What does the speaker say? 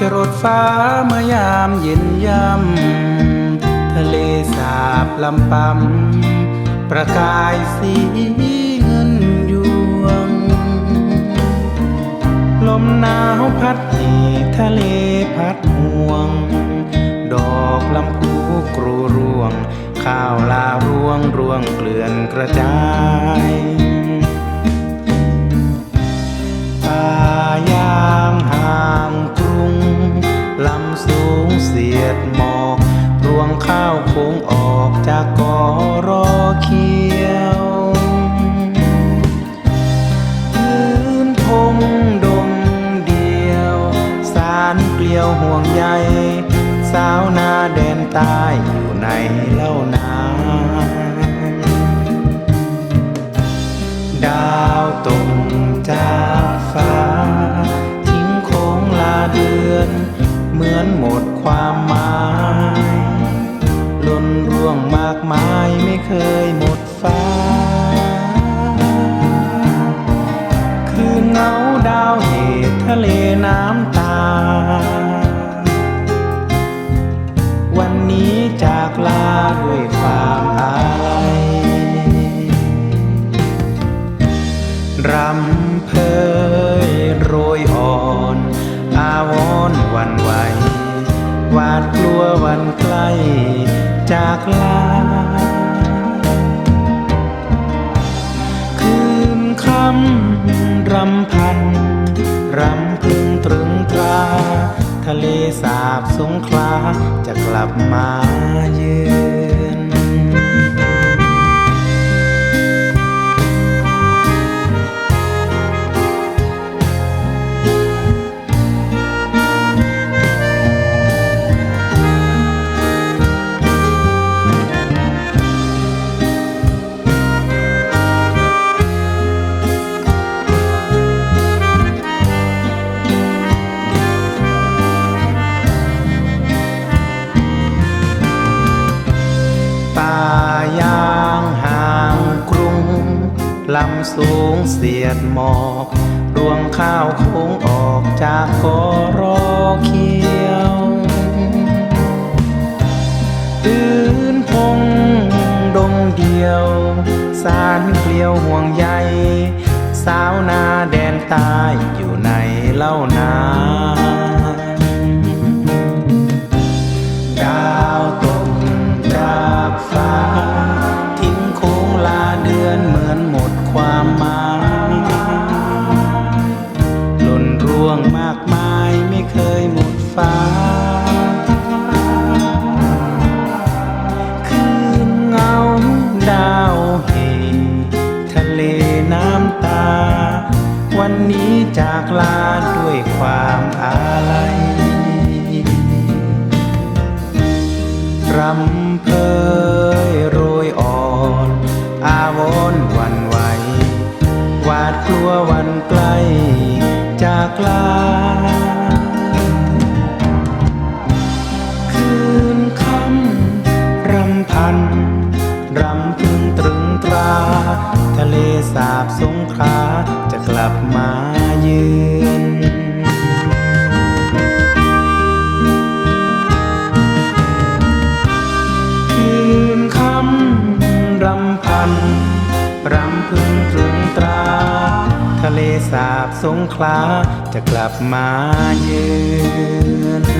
จรดฟ้าเมื่อยามเย็นย่ำทะเลสาบลำปำประกายสีเงินยวง ลมหนาวพัดให้ทะเลพัดห่วง ดอกลำพูกรูร่วง ข้าวลาร่วงร่วงเกลื่อนกระจาย สาวนาแดนใต้อยู่ในเล่านาดาวตกจากฟ้า ทิ้งโค้งลาเดือน เหมือนหมดความหมายล่นร่วงมากมายไม่เคยหมดฟ้าำเพยโรยอ่อน อาวรณ์หวันไหวหวาดกลัววันใกล้จากลา คืนคำรำพัน รำพึงตรึงตรา ทะเลสาบสงขลาจะกลับมาเยือนำสูงเสียดหมอกรวงข้าวโค้งออกจากกอรอเขียวตื่นพงดงเดียว สารเกลียวห่วงใยสาวนาแดนใต้อยู่ในเล่านา หมดความหมายหล่นร่วงมากมายไม่เคยหมดฟ้า คืนเงาดาวเหทะเลน้ำตา วันนี้จากลาด้วยความอาลัยาวรณ์หวันไหวหวาดกลัววันใกล้จากลา คืนคำรำพัน รำพึงตรึงตรา ทะเลสาบสงขลาจะกลับมาเยือนคืนคำรำพัน รำพึงตรึงตรา ทะเลสาบสงขลาจะกลับมาเยือน